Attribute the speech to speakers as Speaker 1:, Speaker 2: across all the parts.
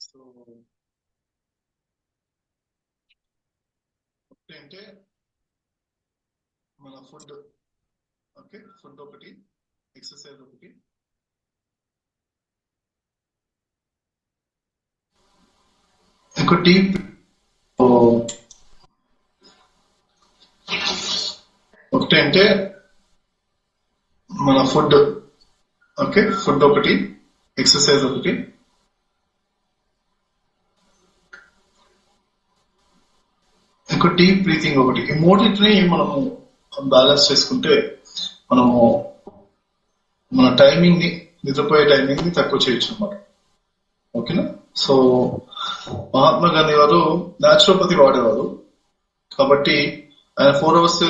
Speaker 1: So ఒకటి అంటే మన ఫుడ్ ఓకే ఫుడ్ ఒకటి ఎక్సర్సైజ్ ఒకటి. ఇంకోటి ఓ, ఏంటంటే అంటే మన ఫుడ్ ఓకే ఫుడ్ ఒకటి ఎక్సర్సైజ్ ఒకటి. ఇంకో డీప్ బ్రీతింగ్ ఒకటి. ఈ మూడింటిని మనము బ్యాలెన్స్ చేసుకుంటే మనము మన టైమింగ్ని నిద్రపోయే టైమింగ్ని తక్కువ చేయొచ్చు అనమాట ఓకేనా? సో మహాత్మా గాంధీ వారు న్యాచురోపతి వాడేవారు. కాబట్టి ఆయన ఫోర్ అవర్స్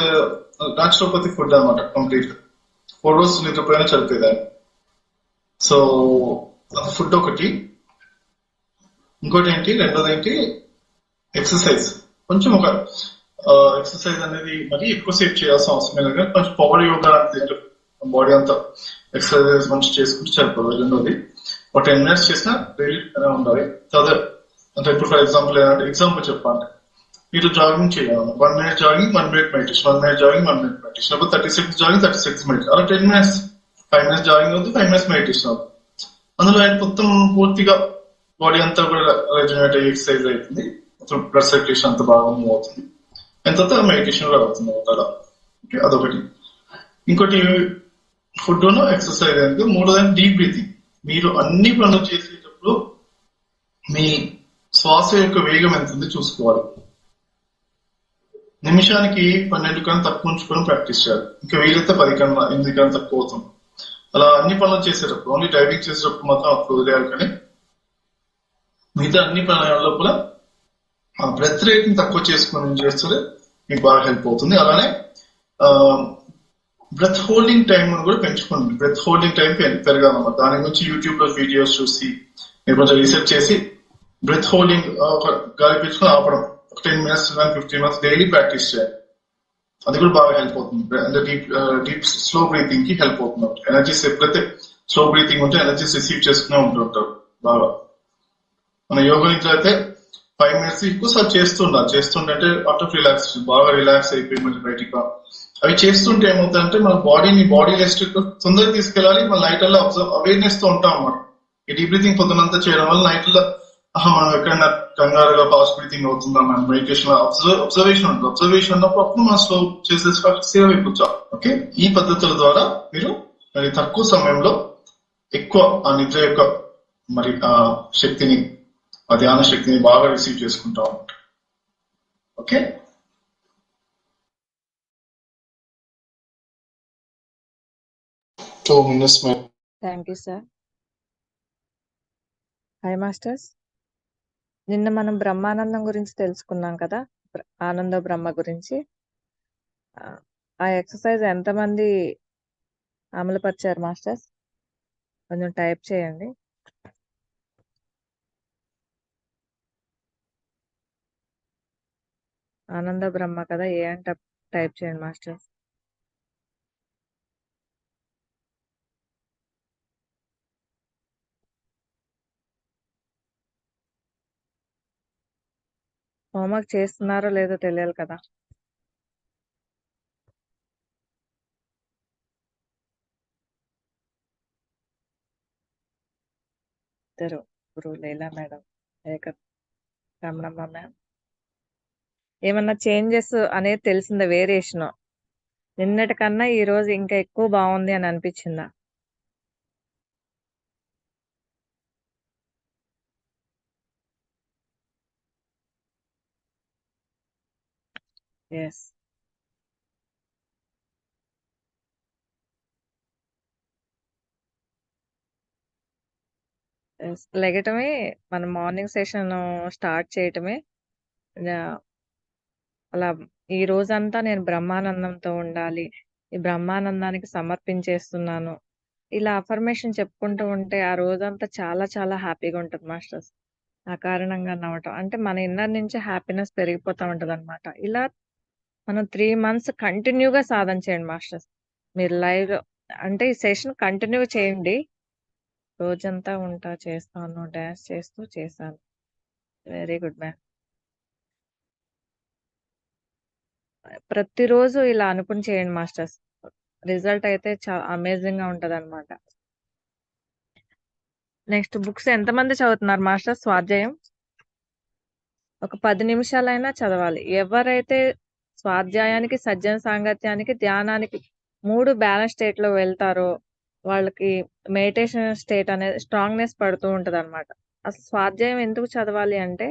Speaker 1: నాచురోపతి ఫుడ్ అనమాట కంప్లీట్ ఫోర్ నిద్రపోయిన నిద్రపోయినా దాన్ని సో ఫుడ్ ఒకటి ఇంకోటి ఏంటి రెండోది ఏంటి ఎక్సర్సైజ్ కొంచెం ఒక ఎక్సర్సైజ్ అనేది మరీ ఎక్కువసేపు చేయాల్సిన అవసరం లేదు. కానీ కొంచెం పవర్ యోగా అంటే బాడీ అంతా ఎక్సర్సైజ్ మంచి చేసుకుంటే సరిపోదు రెండోది. ఒక టెన్ మినిట్స్ చేసినా డైలీ ఉండాలి. చదివే అంటే ఇప్పుడు ఫర్ ఎగ్జాంపుల్ ఏంటంటే ఎగ్జాంపుల్ చెప్పాలంటే. మీరు జాగింగ్ చేయాలి. One minute jogging one minute meditation one minute jogging one minute meditation లేకపోతే thirty six jogging thirty six minutes అలా ten minutes five minutes jogging అవుతుంది ఫైవ్ మినిట్స్ మెడిటేషన్ అవుతుంది. అందులో ఆయన మొత్తం పూర్తిగా బాడీ అంతా కూడా రెజనేట్ అయ్యి ఎక్సర్సైజ్ అవుతుంది మొత్తం బ్లడ్ సర్క్యులేషన్ అంత బాగా మూవ్ అవుతుంది. అండ్ తర్వాత మెడిటేషన్ కూడా అవుతుంది అలా. ఓకే అదొకటి. ఇంకోటి ఫుడ్ ఎక్సర్సైజ్ అనేది మూడోది డీప్ బ్రీతింగ్ మీరు అన్ని పనులు చేసేటప్పుడు మీ శ్వాస యొక్క వేగం ఎంత ఉంది చూసుకోవాలి. నిమిషానికి పన్నెండు కన్నా తక్కువ ఉంచుకొని ప్రాక్టీస్ చేయాలి. ఇంకా వీలైతే పది కన్నా ఎనిమిది కన్నా తక్కువ అవుతాం. అలా అన్ని పనులు చేసేటప్పుడు ఓన్లీ డ్రైవింగ్ చేసేటప్పుడు మాత్రం అప్పుడు వదిలేయాలి కానీ మిగతా అన్ని పనుల లోపల ఆ బ్రెత్ రేట్ని తక్కువ చేసుకొని చేస్తే మీకు బాగా హెల్ప్ అవుతుంది. అలానే బ్రెత్ హోల్డింగ్ టైం కూడా పెంచుకోండి. బ్రెత్ హోల్డింగ్ టైం పెరగాలన్నమాట. దాని గురించి యూట్యూబ్లో వీడియోస్ చూసి మీరు కొంచెం రీసెర్చ్ చేసి బ్రెత్ హోల్డింగ్ గాలి పెంచుకొని ఆపడం. ఒక టెన్ మినిట్స్ కానీ ఫిఫ్టీన్ మినిట్స్ డైలీ ప్రాక్టీస్ చేయాలి అది కూడా బాగా హెల్ప్ అవుతుంది అంటే డీప్ డీప్ స్లో బ్రీతింగ్కి హెల్ప్ అవుతుంది ఎనర్జీస్ ఎప్పుడైతే స్లో బ్రీతింగ్ ఉంటే ఎనర్జీస్ రిసీవ్ చేసుకునే ఉంటుంటారు బాగా మన యోగా నిద్ర అయితే ఫైవ్ మినిట్స్ ఎక్కువసారి చేస్తుండాలి చేస్తుంటే అటర్ఫ్ రిలాక్స్ బాగా రిలాక్స్ అయిపోయి మళ్ళీ బయటికి అవి చేస్తుంటే ఏమవుతుందంటే మన బాడీని బాడీ రెస్ట్ తొందరగా తీసుకెళ్ళాలి మన నైట్లో అవేర్నెస్తో ఉంటాం అన్నమాట ఈ డీప్ బ్రీతింగ్ పొద్దునంతా చేయడం వల్ల నైట్లో మనం ఎక్కడైనా కంగారుగా ఫాస్ట్ బ్రీతింగ్ అవుతుందా మన మెడిటేషన్ అబ్జర్వేషన్ ఉంటుంది. అబ్జర్వేషన్ ఉన్నప్పుడు అప్పుడు మనం స్లో చేసే సేవ్ అయిపోతాం ఓకే ఈ పద్ధతుల ద్వారా మీరు మరి తక్కువ సమయంలో ఎక్కువ ఆ నిద్ర యొక్క మరి ఆ శక్తిని ఆ ధ్యాన శక్తిని బాగా రిసీవ్ చేసుకుంటా ఉంటాం okay two minutes
Speaker 2: thank you sir hi masters నిన్న మనం బ్రహ్మానందం గురించి తెలుసుకున్నాం కదా? ఆనంద బ్రహ్మ గురించి. ఆ, ఆ ఎక్సర్సైజ్ ఎంతమంది అమలుపరిచారు మాస్టర్స్? కొంచెం టైప్ చేయండి. ఆనంద బ్రహ్మ కదా ఏ అంటే టైప్ చేయండి మాస్టర్స్? హోంవర్క్ చేస్తున్నారో లేదో తెలియాలి కదా. ఇద్దరు గురు లేలా మేడం లేక రమణమ్మ మ్యామ్. ఏమన్నా చేంజెస్ అనేది తెలిసిందా వేరియేషన్? నిన్నటి కన్నా ఈరోజు ఇంకా ఎక్కువ బాగుంది అని అనిపించిందా? ఎస్ లెగటమే మన మార్నింగ్ సెషన్ స్టార్ట్ చేయటమే. అలా ఈ రోజంతా నేను బ్రహ్మానందంతో ఉండాలి. ఈ బ్రహ్మానందానికి సమర్పించేస్తున్నాను. ఇలా అఫర్మేషన్ చెప్పుకుంటూ ఉంటే ఆ రోజంతా చాలా చాలా హ్యాపీగా ఉంటుంది మాస్టర్స్. ఆ కారణంగా నవ్వటం. అంటే మన ఇన్నర్ నుంచి హ్యాపీనెస్ పెరిగిపోతా ఉంటదనమాట. ఇలా మనం త్రీ మంత్స్ కంటిన్యూగా సాధన చేయండి మాస్టర్స్. మీరు లైవ్ అంటే ఈ సెషన్ కంటిన్యూ చేయండి. రోజంతా ఉంటా, చేస్తాను, డాన్స్ చేస్తూ చేశాను. Very good ma'am. ప్రతిరోజు ఇలా అనుకుని చేయండి మాస్టర్స్. రిజల్ట్ అయితే చాలా అమేజింగ్గా ఉంటది అనమాట నెక్స్ట్ బుక్స్ ఎంతమంది చదువుతున్నారు మాస్టర్స్ స్వాధ్యాయం? ఒక పది నిమిషాలైనా చదవాలి. ఎవరైతే స్వాధ్యాయానికి, సజ్జన సాంగత్యానికి, ధ్యానానికి మూడు బ్యాలెన్స్ స్టేట్లో వెళ్తారో వాళ్ళకి మెడిటేషన్ స్టేట్ అనేది స్ట్రాంగ్‌నెస్ పడుతూ ఉంటదనమాట. అసలు స్వాధ్యాయం ఎందుకు చదవాలి అంటే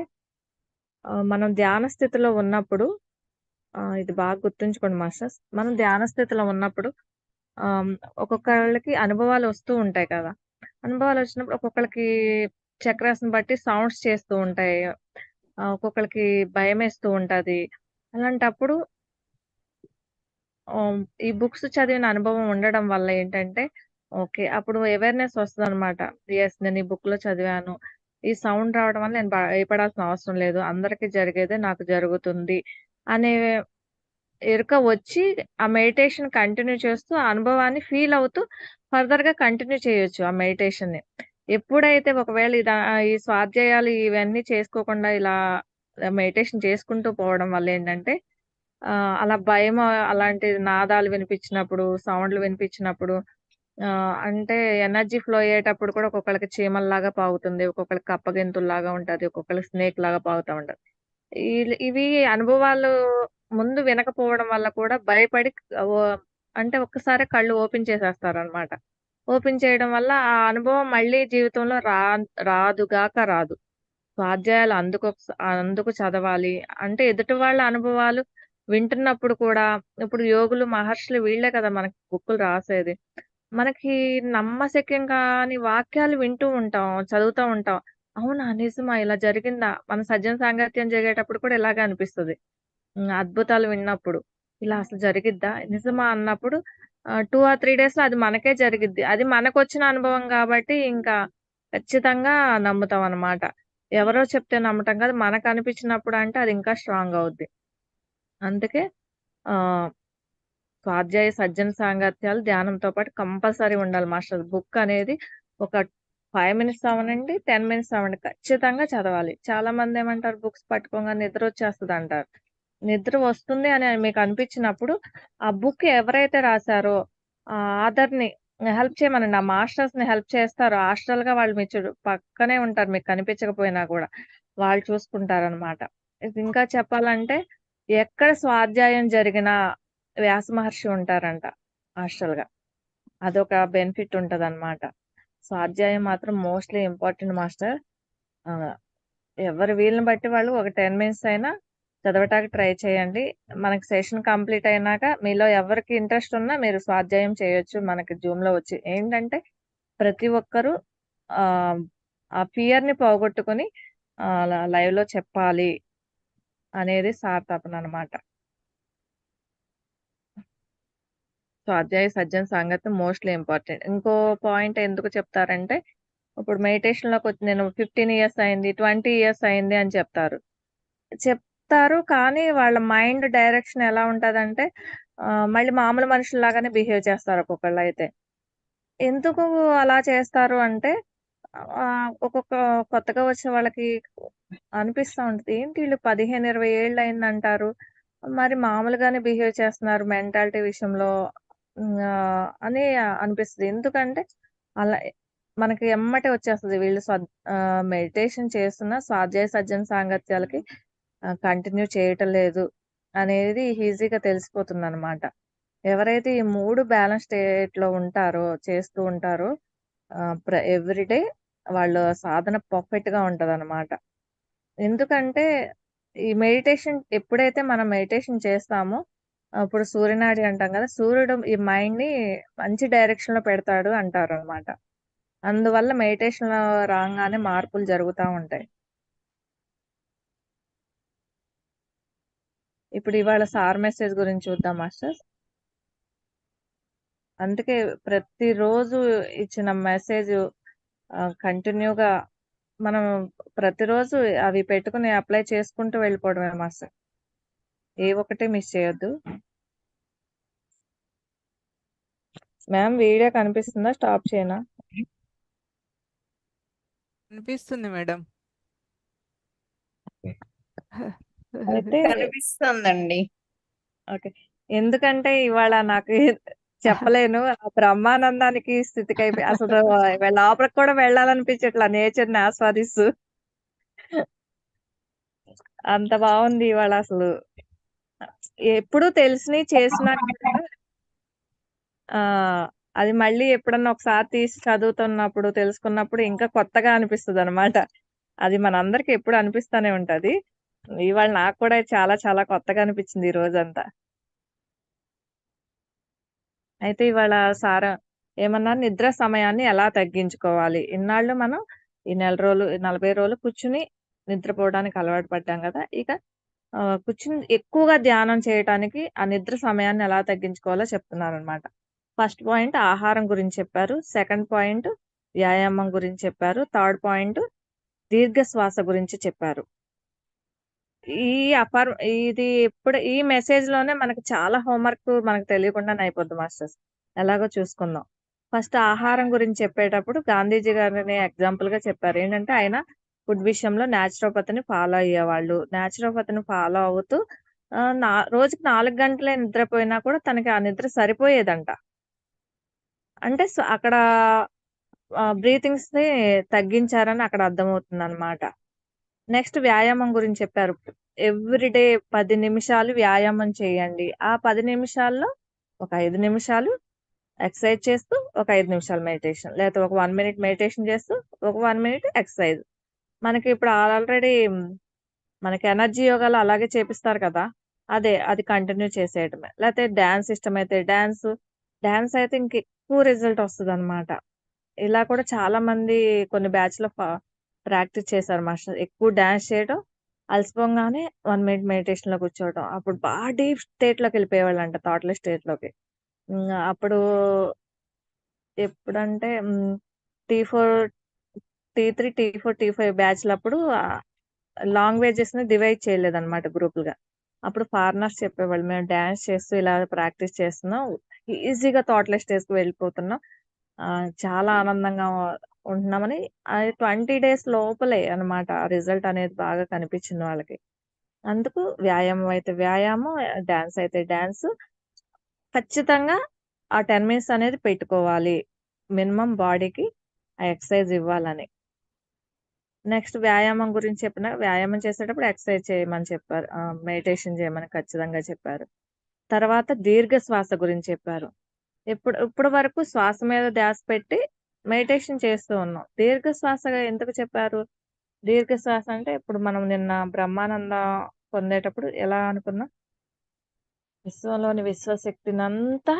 Speaker 2: మనం ధ్యాన స్థితిలో ఉన్నప్పుడు ఇది బాగా గుర్తుంచుకోండి మాస్టర్స్. మనం ధ్యాన స్థితిలో ఉన్నప్పుడు ఒక్కొక్కళ్ళకి అనుభవాలు వస్తూ ఉంటాయి కదా! అనుభవాలు వచ్చినప్పుడు ఒక్కొక్కళ్ళకి చక్రాస్‌ని బట్టి సౌండ్స్ చేస్తూ ఉంటాయి. ఒక్కొక్కరికి భయం వేస్తూ ఉంటది. అలాంటప్పుడు ఆహ్, ఈ బుక్స్ చదివిన అనుభవం ఉండడం వల్ల ఏంటంటే ఓకే. అప్పుడు అవేర్‌నెస్ వస్తదనమాట. యెస్ నేను ఈ బుక్‌లో చదివాను. ఈ సౌండ్ రావడం వల్ల నేను భయపడాల్సిన అవసరం లేదు. అందరికి జరిగేదే నాకు జరుగుతుంది. అనే ఎరుక వచ్చి ఆ మెడిటేషన్ కంటిన్యూ చేస్తూ ఆ అనుభవాన్ని ఫీల్ అవుతూ ఫర్దర్‌గా కంటిన్యూ చేయొచ్చు ఆ మెడిటేషన్‌ని. ఎప్పుడైతే ఒకవేళ ఇదా ఈ స్వాధ్యాయాలు ఇవన్నీ చేసుకోకుండా ఇలా మెడిటేషన్ చేసుకుంటూ పోవడం వల్ల ఏంటంటే అలా భయం అలాంటి నాదాలు వినిపించినప్పుడు, సౌండ్‌లు వినిపించినప్పుడు అంటే ఎనర్జీ ఫ్లో అయ్యేటప్పుడు కూడా ఒక్కొక్కరికి చీమల్లాగా పాగుతుంది. ఒక్కొక్కరికి కప్పగింతుల్లాగా ఉంటది. ఒక్కొక్కరికి స్నేక్‌లాగా పాగుతా ఉంటది. ఉంటుంది ఇవి అనుభవాలు ముందు వినకపోవడం వల్ల కూడా భయపడి అంటే ఒక్కసారి కళ్ళు ఓపెన్ చేసేస్తారు అనమాట ఓపెన్ చేయడం వల్ల ఆ అనుభవం మళ్ళీ జీవితంలో రా రాదుగాక రాదు. స్వాధ్యాయాలు అందుకు అందుకు చదవాలి. అంటే ఎదుటి వాళ్ళ అనుభవాలు వింటున్నప్పుడు కూడా ఇప్పుడు యోగులు, మహర్షులు వీళ్ళే కదా మనకి బుక్కులు రాసేది. మనకి నమ్మశక్యం కాని వాక్యాలు వింటూ ఉంటాం. చదువుతా ఉంటాం. అవునా! నిజమా! ఇలా జరిగిందా! మన సజ్జన సాంగత్యం జరిగేటప్పుడు కూడా ఇలాగే అనిపిస్తది. అద్భుతాలు విన్నప్పుడు. ఇలా అసలు జరిగిద్దా! నిజమా! అన్నప్పుడు ఆహ్, 2 ఆర్ 3 డేస్‌లో అది మనకే జరిగిద్ది. అది మనకు వచ్చిన అనుభవం కాబట్టి ఇంకా ఖచ్చితంగా నమ్ముతాం అన్నమాట ఎవరో చెప్తే నమ్మటం కాదు. మనకు అనిపించినప్పుడు అంటే అది ఇంకా స్ట్రాంగ్ అవుద్ది. అందుకే ఆహ్, స్వాధ్యాయ, సజ్జన సాంగత్యాలు ధ్యానంతో పాటు కంపల్సరీ ఉండాలి మాస్టర్. బుక్ అనేది ఒక ఫైవ్ మినిట్స్ అవ్వనండి, 10 మినిట్స్ అవ్వండి ఖచ్చితంగా చదవాలి. చాలా మంది ఏమంటారు బుక్స్ పట్టుకోగా నిద్ర వచ్చేస్తుంది అంటారు నిద్ర వస్తుంది అని మీకు అనిపించినప్పుడు ఆ బుక్ ఎవరైతే రాశారో ఆ ఆథర్‌ని హెల్ప్ చేయమనండి. ఆ మాస్టర్స్‌ని హెల్ప్ చేస్తారు. ఆస్ట్రల్‌గా వాళ్ళు మీ చుడు పక్కనే ఉంటారు మీకు కనిపించకపోయినా కూడా వాళ్ళు చూసుకుంటారనమాట. ఇది ఇంకా చెప్పాలంటే ఎక్కడ స్వాధ్యాయం జరిగినా వ్యాస మహర్షి ఉంటారంట ఆస్ట్రల్‌గా. అదొక బెనిఫిట్ ఉంటదనమాట. స్వాధ్యాయం మాత్రం మోస్ట్‌లీ ఇంపార్టెంట్ మాస్టర్. ఆహ్, ఎవరి వీలుని బట్టి వాళ్ళు ఒక 10 మినిట్స్ అయినా చదవటానికి ట్రై చేయండి. మనకి సెషన్ కంప్లీట్ అయినాక మీలో ఎవరికి ఇంట్రెస్ట్ ఉన్నా మీరు స్వాధ్యాయం చేయొచ్చు మనకి జూమ్‌లో వచ్చి. ఏంటంటే ప్రతి ఒక్కరు ఆ ఫియర్‌ని పోగొట్టుకొని ఆహ్, అలా లైవ్‌లో చెప్పాలి. అనేది సార్ తపన అనమాట. స్వాధ్యాయ, సజ్జన సంగతి మోస్ట్‌లీ ఇంపార్టెంట్. ఇంకో పాయింట్ ఎందుకు చెప్తారంటే ఇప్పుడు మెడిటేషన్‌లోకొచ్చి నేను 15 ఇయర్స్ అయింది, 20 ఇయర్స్ అయింది అని చెప్తారు. చెప్ చెప్తారు కానీ వాళ్ళ మైండ్ డైరెక్షన్ ఎలా ఉంటదంటే మళ్ళీ మామూలు మనుషుల్లాగానే బిహేవ్ చేస్తారు ఒక్కొక్కళ్ళైతే. ఎందుకు అలా చేస్తారు అంటే ఒక్కొక్క కొత్తగా వచ్చే వాళ్ళకి అనిపిస్తా ఉంటది. ఏంటి వీళ్ళు పదిహేను ఇరవై ఏళ్ళు అయిందంటారు. మరి మామూలుగానే బిహేవ్ చేస్తున్నారు మెంటాలిటీ విషయంలో అని అనిపిస్తది. ఎందుకంటే అలా మనకి ఎమ్మటే వచ్చేస్తది. వీళ్ళు మెడిటేషన్ చేస్తున్న స్వాధ్యాయ, సజ్జన సాంగత్యాలకి కంటిన్యూ చేయటం లేదు అనేది ఈజీగా తెలిసిపోతుందనమాట. ఎవరైతే ఈ మూడు బ్యాలెన్స్ స్టేట్‌లో ఉంటారో, చేస్తూ ఉంటారో ఎవ్రీడే డే వాళ్ళ సాధన పర్ఫెక్ట్‌గా ఉంటదనమాట. ఎందుకంటే ఈ మెడిటేషన్ ఎప్పుడైతే మనం మెడిటేషన్ చేస్తామో అప్పుడు సూర్యనాడి అంటాం కదా! సూర్యుడు ఈ మైండ్‌ని మంచి డైరెక్షన్‌లో పెడతాడు అంటారు అనమాట అందువల్ల మెడిటేషన్‌లో రాగానే మార్పులు జరుగుతా ఉంటాయి. ఇప్పుడు ఇవాళ సార్ మెసేజ్ గురించి చూద్దాం మాస్టర్స్. అందుకే ప్రతిరోజు ఇచ్చిన మెసేజు కంటిన్యూగా మనం ప్రతిరోజు అవి పెట్టుకొని అప్లై చేసుకుంటూ వెళ్ళిపోవడమే మాస్టర్. ఏ ఒక్కటి మిస్ చేయొద్దు. మ్యామ్ వీడియో కనిపిస్తుందా? స్టాప్ చేయనా?
Speaker 3: అనిపిస్తుంది మేడం.
Speaker 2: అయితే
Speaker 4: కనిపిస్తుందండి.
Speaker 2: ఓకే. ఎందుకంటే ఇవాళ నాకు చెప్పలేను. ఆ బ్రహ్మానందానికి స్థితికి అయిపోయి అసలు లోపలికి కూడా వెళ్ళాలనిపించట్లా. నేచర్ని ఆస్వాదిస్తూ. అంత బాగుంది ఇవాళ అసలు. ఎప్పుడు తెలిసి చేసినా అది మళ్ళీ ఎప్పుడన్నా ఒకసారి తీసి చదువుతున్నప్పుడు తెలుసుకున్నప్పుడు ఇంకా కొత్తగా అనిపిస్తుంది అనమాట అది మనందరికి ఎప్పుడు అనిపిస్తానే ఉంటది. ఇవాళ నాకు కూడా చాలా చాలా కొత్తగా అనిపించింది ఈ రోజంతా. అయితే ఇవాళ సారా ఏమన్నా నిద్ర సమయాన్ని ఎలా తగ్గించుకోవాలి? ఇన్నాళ్ళు మనం ఈ నెల రోజులు నలభై రోజులు కూర్చుని నిద్రపోవడానికి అలవాటు పడ్డాం కదా ఇక కూర్చుని ఎక్కువగా ధ్యానం చేయటానికి ఆ నిద్ర సమయాన్ని ఎలా తగ్గించుకోవాలో చెప్తున్నారు అనమాట ఫస్ట్ పాయింట్ ఆహారం గురించి చెప్పారు సెకండ్ పాయింట్ వ్యాయామం గురించి చెప్పారు థర్డ్ పాయింట్ దీర్ఘ శ్వాస గురించి చెప్పారు. ఈ అపర్ ఇది ఇప్పుడు ఈ మెసేజ్లోనే మనకి చాలా హోంవర్క్ మనకు తెలియకుండానే అయిపోద్ది మాస్టర్స్ ఎలాగో చూసుకుందాం. ఫస్ట్ ఆహారం గురించి చెప్పేటప్పుడు గాంధీజీ గారిని ఎగ్జాంపుల్గా చెప్పారు. ఏంటంటే ఆయన ఫుడ్ విషయంలో న్యాచురోపతిని ఫాలో అయ్యేవాళ్ళు. న్యాచురోపతిని ఫాలో అవుతూ నా రోజుకి నాలుగు గంటలే నిద్రపోయినా కూడా తనకి ఆ నిద్ర సరిపోయేదంట. అంటే అక్కడ బ్రీతింగ్స్ని తగ్గించారని అక్కడ అర్థమవుతుంది అనమాట నెక్స్ట్ వ్యాయామం గురించి చెప్పారు. ఎవ్రీడే పది నిమిషాలు వ్యాయామం చేయండి. ఆ పది నిమిషాల్లో ఒక ఐదు నిమిషాలు ఎక్సర్సైజ్ చేస్తూ ఒక ఐదు నిమిషాలు మెడిటేషన్ లేకపోతే ఒక వన్ మినిట్ మెడిటేషన్ చేస్తూ ఒక వన్ మినిట్ ఎక్సర్సైజ్. మనకి ఇప్పుడు ఆల్రెడీ మనకి ఎనర్జీ యోగాలు అలాగే చేపిస్తారు కదా అదే అది కంటిన్యూ చేసేయటమే. లేకపోతే డాన్స్ ఇష్టం అయితే డాన్స్ డాన్స్ అయితే ఇంక ఎక్కువ రిజల్ట్ వస్తుంది అనమాట ఇలా కూడా చాలా మంది కొన్ని బ్యాచ్లో ప్రాక్టీస్ చేశారు మాస్టర్. ఎక్కువ డాన్స్ చేయడం అలసిపోగానే వన్ మినిట్ మెడిటేషన్లో కూర్చోవడం అప్పుడు బాగా డీప్ స్టేట్లోకి వెళ్ళిపోయేవాళ్ళు అంట థాట్లెస్ స్టేట్లోకి అప్పుడు ఎప్పుడంటే T four T three T four T five బ్యాచ్లు అప్పుడు లాంగ్వేజెస్ని డివైడ్ చేయలేదు అనమాట గ్రూపులుగా. అప్పుడు ఫారినర్స్ చెప్పేవాళ్ళు మేము డాన్స్ చేస్తూ ఇలా ప్రాక్టీస్ చేస్తున్నాం ఈజీగా థాట్లెస్ స్టేజ్కి వెళ్ళిపోతున్నాం చాలా ఆనందంగా ఉంటున్నామని ట్వంటీ డేస్ లోపలే అన్నమాట. రిజల్ట్ అనేది బాగా కనిపించింది వాళ్ళకి. అందుకు వ్యాయామం అయితే వ్యాయామం డాన్స్ అయితే డాన్స్. ఖచ్చితంగా ఆ టెన్ మినిట్స్ అనేది పెట్టుకోవాలి. మినిమం బాడీకి ఆ ఎక్సర్సైజ్ ఇవ్వాలని. నెక్స్ట్ వ్యాయామం గురించి చెప్పిన వ్యాయామం చేసేటప్పుడు ఎక్సర్సైజ్ చేయమని చెప్పారు. మెడిటేషన్ చేయమని ఖచ్చితంగా చెప్పారు. తర్వాత దీర్ఘ శ్వాస గురించి చెప్పారు. ఇప్పుడు ఇప్పుడు వరకు శ్వాస మీద ధ్యాస పెట్టి మెడిటేషన్ చేస్తూ ఉన్నాం. దీర్ఘ శ్వాసగా ఎందుకు చెప్పారు? దీర్ఘ శ్వాస అంటే ఇప్పుడు మనం నిన్న బ్రహ్మానంద పొందేటప్పుడు ఎలా అనుకున్నాం? విశ్వంలోని విశ్వశక్తినంతా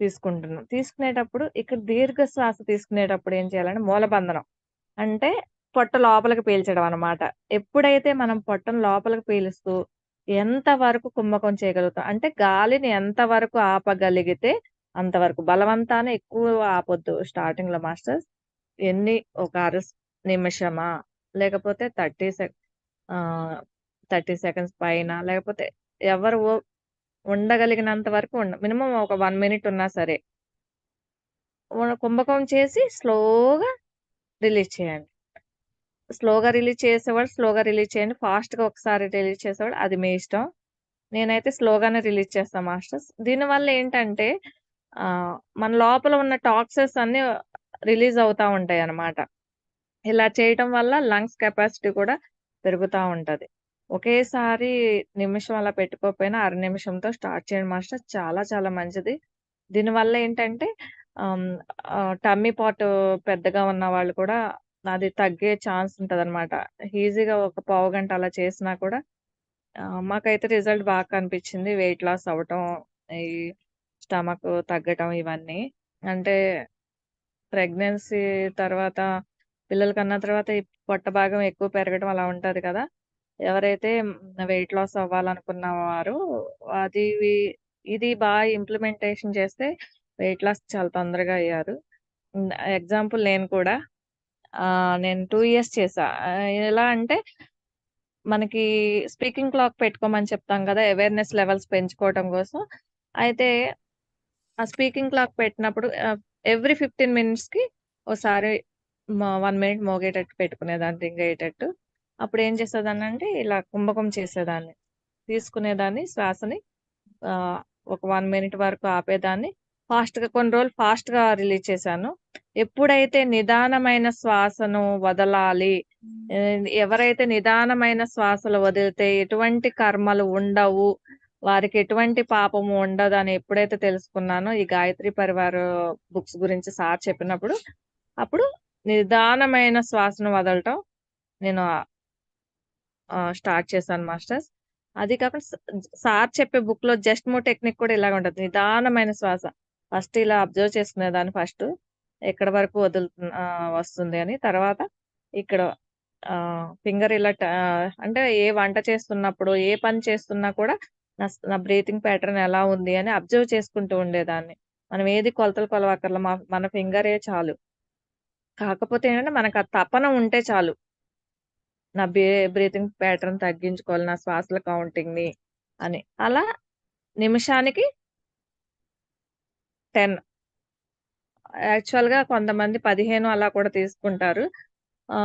Speaker 2: తీసుకుంటున్నాం. తీసుకునేటప్పుడు ఇక్కడ దీర్ఘ శ్వాస తీసుకునేటప్పుడు ఏం చేయాలంటే మూలబంధనం. అంటే పొట్ట లోపలికి పీల్చడం అన్నమాట. ఎప్పుడైతే మనం పొట్టను లోపలికి పీలుస్తూ ఎంత వరకు కుంభకం చేయగలుగుతాం? అంటే గాలిని ఎంత వరకు ఆపగలిగితే అంతవరకు బలవంతాన ఎక్కువ ఆపొద్దు స్టార్టింగ్లో మాస్టర్స్. ఎన్ని ఒక అర నిమిషమా? లేకపోతే థర్టీ సెక్ థర్టీ సెకండ్స్ పైన లేకపోతే ఎవరు ఉండగలిగినంత వరకు ఉండ మినిమం ఒక వన్ మినిట్ ఉన్నా సరే. కుంభకం చేసి స్లోగా రిలీజ్ చేయండి. స్లోగా రిలీజ్ చేసేవాడు స్లోగా రిలీజ్ చేయండి. ఫాస్ట్గా ఒకసారి రిలీజ్ చేసేవాడు అది మీ ఇష్టం. నేనైతే స్లోగానే రిలీజ్ చేస్తాను మాస్టర్స్. దీనివల్ల ఏంటంటే మన లోపల ఉన్న టాక్సెస్ అన్ని రిలీజ్ అవుతా ఉంటాయి అన్నమాట. ఇలా చేయటం వల్ల లంగ్స్ కెపాసిటీ కూడా పెరుగుతూ ఉంటది. ఒకేసారి నిమిషం అలా పెట్టుకోకపోయినా అర నిమిషంతో స్టార్ట్ చేయండి మాస్టర్. చాలా చాలా మంచిది. దీనివల్ల ఏంటంటే టమ్మీ పాట్ పెద్దగా ఉన్న వాళ్ళు కూడా అది తగ్గే ఛాన్స్ ఉంటుంది అనమాట ఈజీగా ఒక పావు గంట అలా చేసినా కూడా మాకైతే రిజల్ట్ బాగా కనిపించింది. వెయిట్ లాస్ అవ్వటం ఈ స్టమక్ తగ్గటం ఇవన్నీ. అంటే ప్రెగ్నెన్సీ తర్వాత పిల్లలు కన్న తర్వాత ఈ పొట్ట భాగం ఎక్కువ పెరగడం అలా ఉంటది కదా. ఎవరైతే వెయిట్ లాస్ అవ్వాలనుకున్న వారు అది వి- ఇది బాగా ఇంప్లిమెంటేషన్ చేస్తే వెయిట్ లాస్ చాలా తొందరగా అయ్యారు. ఎగ్జాంపుల్ నేను కూడా నేను టూ ఇయర్స్ చేసా ఎలా అంటే మనకి స్పీకింగ్ క్లాక్ పెట్టుకోమని చెప్తాం కదా అవేర్నెస్ లెవెల్స్ పెంచుకోవటం కోసం. అయితే ఆ స్పీకింగ్ క్లాక్ పెట్టినప్పుడు ఎవ్రీ ఫిఫ్టీన్ మినిట్స్కి ఒకసారి వన్ మినిట్ మోగేటట్టు పెట్టుకునేదాన్ని రింగ్ అయ్యేటట్టు అప్పుడు ఏం చేసేదాన్ని అంటే ఇలా కుంభకం చేసేదాన్ని. తీసుకునేదాన్ని శ్వాసని ఒక వన్ మినిట్ వరకు ఆపేదాన్ని. ఫాస్ట్గా కొన్ని రోజులు ఫాస్ట్గా రిలీజ్ చేశాను. ఎప్పుడైతే నిదానమైన శ్వాసను వదలాలి ఎవరైతే నిదానమైన శ్వాసలు వదిలితే ఎటువంటి కర్మలు ఉండవు వారికి ఎటువంటి పాపము ఉండదు అని ఎప్పుడైతే తెలుసుకున్నానో ఈ గాయత్రి పరివార బుక్స్ గురించి సార్ చెప్పినప్పుడు అప్పుడు నిదానమైన శ్వాసను వదలటం నేను స్టార్ట్ చేశాను మాస్టర్స్. అది కాకుండా సార్ చెప్పే బుక్లో జస్ట్ మో టెక్నిక్ కూడా ఇలాగ ఉంటుంది. నిదానమైన శ్వాస. ఫస్ట్ ఇలా అబ్జర్వ్ చేసుకునేదాన్ని ఫస్ట్ ఎక్కడ వరకు వదులుతు వస్తుంది అని. తర్వాత ఇక్కడ ఫింగర్ ఇలా అంటే ఏ వంట చేస్తున్నప్పుడు ఏ పని చేస్తున్నా కూడా నా నా బ్రీతింగ్ ప్యాటర్న్ ఎలా ఉంది అని అబ్జర్వ్ చేసుకుంటూ ఉండేదాన్ని. మనం ఏది కొలతలు కొలవక్కర్లా మా మన ఫింగరే చాలు. కాకపోతే ఏంటంటే మనకు ఆ తపన ఉంటే చాలు. నా బ్రీతింగ్ ప్యాటర్న్ తగ్గించుకోవాలి నా శ్వాసల కౌంటింగ్ని అని. అలా నిమిషానికి టెన్. యాక్చువల్గా కొంతమంది పదిహేను అలా కూడా తీసుకుంటారు. ఆ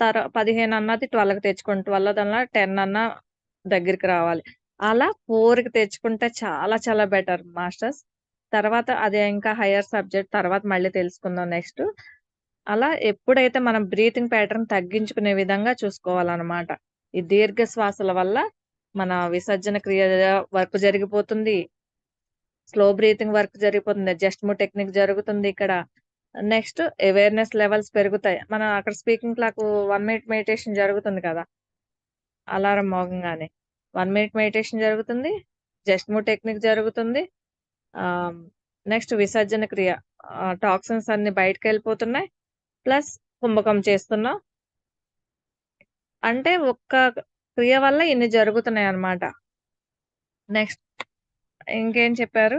Speaker 2: తర పదిహేను అన్నది ట్వెల్వ్కి తెచ్చుకోండి ట్వెల్వ్ అన్నా టెన్ అన్నా దగ్గరికి రావాలి. అలా ఫోర్కి తెచ్చుకుంటే చాలా చాలా బెటర్ మాస్టర్స్. తర్వాత అదే ఇంకా హయ్యర్ సబ్జెక్ట్ తర్వాత మళ్ళీ తెలుసుకుందాం నెక్స్ట్. అలా ఎప్పుడైతే మనం బ్రీతింగ్ ప్యాటర్న్ తగ్గించుకునే విధంగా చూసుకోవాలన్నమాట. ఈ దీర్ఘ శ్వాసల వల్ల మన విసర్జన క్రియ వర్క్ జరిగిపోతుంది. స్లో బ్రీతింగ్ వర్క్ జరిగిపోతుంది. జస్ట్ మూ టెక్నిక్ జరుగుతుంది ఇక్కడ. నెక్స్ట్ అవేర్నెస్ లెవెల్స్ పెరుగుతాయి. మనం అక్కడ speaking clock one minute meditation జరుగుతుంది కదా. అలారం మోగంగానే. వన్ మినిట్ మెడిటేషన్ జరుగుతుంది జస్ట్ మూ టెక్నిక్ జరుగుతుంది. నెక్స్ట్ విసర్జన క్రియ. టాక్సిన్స్ అన్ని బయటకు వెళ్ళిపోతున్నాయి ప్లస్ కుంభకం చేస్తున్నాం. అంటే ఒక్క క్రియ వల్ల ఇన్ని జరుగుతున్నాయి అన్నమాట. నెక్స్ట్ ఇంకేం చెప్పారు?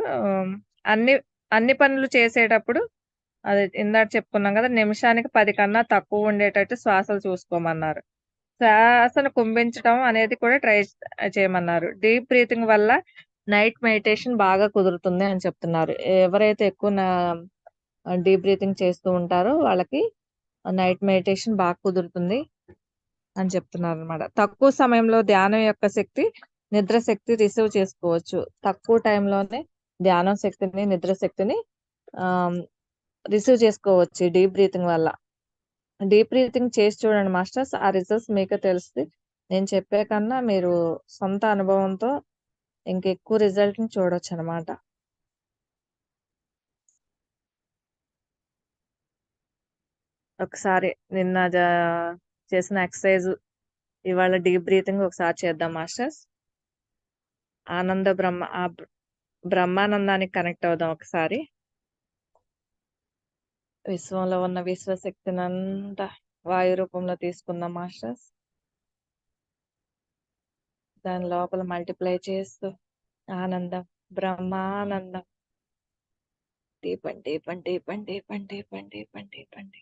Speaker 2: అన్ని అన్ని పనులు చేసేటప్పుడు అది ఇందాక చెప్పుకున్నాం కదా నిమిషానికి పది కన్నా తక్కువ ఉండేటట్టు శ్వాసలు చూసుకోమన్నారు. శ్వాసను కుంభించడం అనేది కూడా ట్రై చేయమన్నారు. డీప్ బ్రీతింగ్ వల్ల నైట్ మెడిటేషన్ బాగా కుదురుతుంది అని చెప్తున్నారు. ఎవరైతే ఎక్కువ డీప్ బ్రీతింగ్ చేస్తూ ఉంటారో వాళ్ళకి నైట్ మెడిటేషన్ బాగా కుదురుతుంది అని చెప్తున్నారు అనమాట తక్కువ సమయంలో ధ్యానం యొక్క శక్తి నిద్ర శక్తి రిసీవ్ చేసుకోవచ్చు. తక్కువ టైంలోనే ధ్యానం శక్తిని నిద్ర శక్తిని రిసీవ్ చేసుకోవచ్చు డీప్ బ్రీతింగ్ వల్ల. డీప్ బ్రీతింగ్ చేసి చూడండి మాస్టర్స్. ఆ రిజల్ట్స్ మీకే తెలుస్తుంది. నేను చెప్పే కన్నా మీరు సొంత అనుభవంతో ఇంకెక్కువ రిజల్ట్ని చూడొచ్చు అనమాట ఒకసారి నిన్న చేసిన ఎక్సర్సైజ్ ఇవాళ డీప్ బ్రీతింగ్ ఒకసారి చేద్దాం మాస్టర్స్. ఆనంద బ్రహ్మ ఆ బ్ర- బ్రహ్మానందానికి కనెక్ట్ అవుదాం ఒకసారి. విశ్వంలో ఉన్న విశ్వశక్తిని అంతా వాయు రూపంలో తీసుకుందాం మాస్టర్స్. దాని లోపల మల్టిప్లై చేస్తూ ఆనందం బ్రహ్మానందం. డీపండి పండి పండి పండి పండి పండి పండి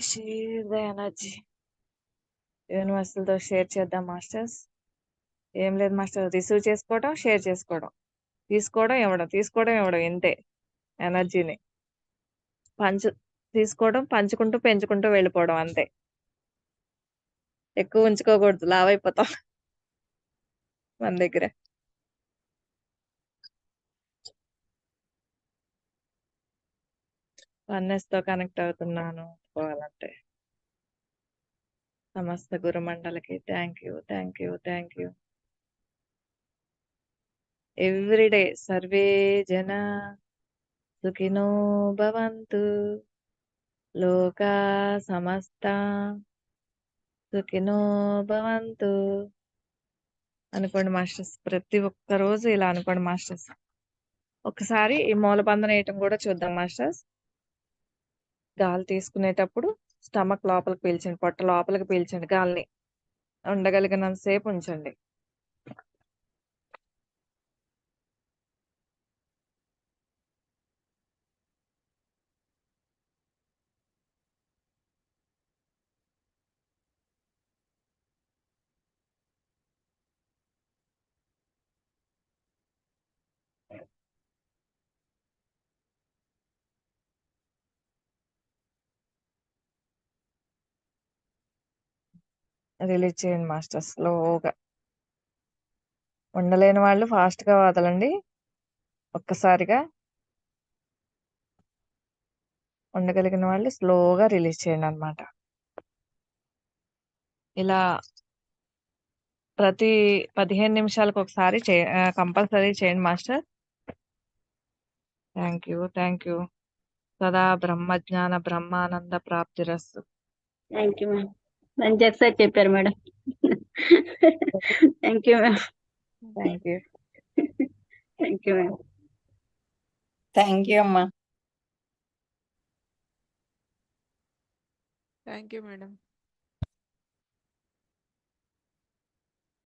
Speaker 2: షేర్ ద ఎనర్జీ యూనివర్సల్తో షేర్ చేద్దాం మాస్టర్స్. ఏం లేదు మాస్టర్. రిసీవ్ చేసుకోవడం షేర్ చేసుకోవడం. తీసుకోవడం ఇవ్వడం. తీసుకోవడం ఇవ్వడం. ఇంతే. ఎనర్జీని. పంచు తీసుకోవడం పంచుకుంటూ పెంచుకుంటూ వెళ్ళిపోవడం అంతే. ఎక్కువ ఉంచుకోకూడదు. లావ్ అయిపోతాం. మన దగ్గర. వన్నెస్తో కనెక్ట్ అవుతున్నాను. పోవాలంటే. సమస్త గురు మండలికి thank you. Thank you. Thank you. Everyday survey జన సుఖినో భవంతు లోకా సమస్త సుఖినో భవంతు అనుకోండి మాస్టర్స్ ప్రతి ఒక్క రోజు ఇలా అనుకోండి మాస్టర్స్ ఒకసారి ఈ మూలబంధన వేయటం కూడా చూద్దాం మాస్టర్స్ గాలి తీసుకునేటప్పుడు స్టమక్ లోపలికి పీల్చండి పొట్ట లోపలికి పీల్చండి గాలిని ఉండగలిగినంత సేపు ఉంచండి రిలీజ్ చేయండి మాస్టర్ స్లోగా. ఉండలేని వాళ్ళు ఫాస్ట్గా వదలండి. ఒక్కసారిగా. ఉండగలిగిన వాళ్ళు స్లోగా రిలీజ్ చేయండి అన్నమాట. ఇలా ప్రతి పదిహేను నిమిషాలకు ఒకసారి చే కంపల్సరీ చేయండి master. Thank you thank you. సదా బ్రహ్మజ్ఞాన బ్రహ్మానంద ప్రాప్తిరస్సు
Speaker 4: థ్యాంక్ యూ మ్యామ్. మంచి ఎక్సైజ్ చెప్పారు madam. Thank you ma'am
Speaker 2: thank you
Speaker 4: thank you ma'am
Speaker 5: thank you అమ్మా
Speaker 3: థ్యాంక్ యూ మేడం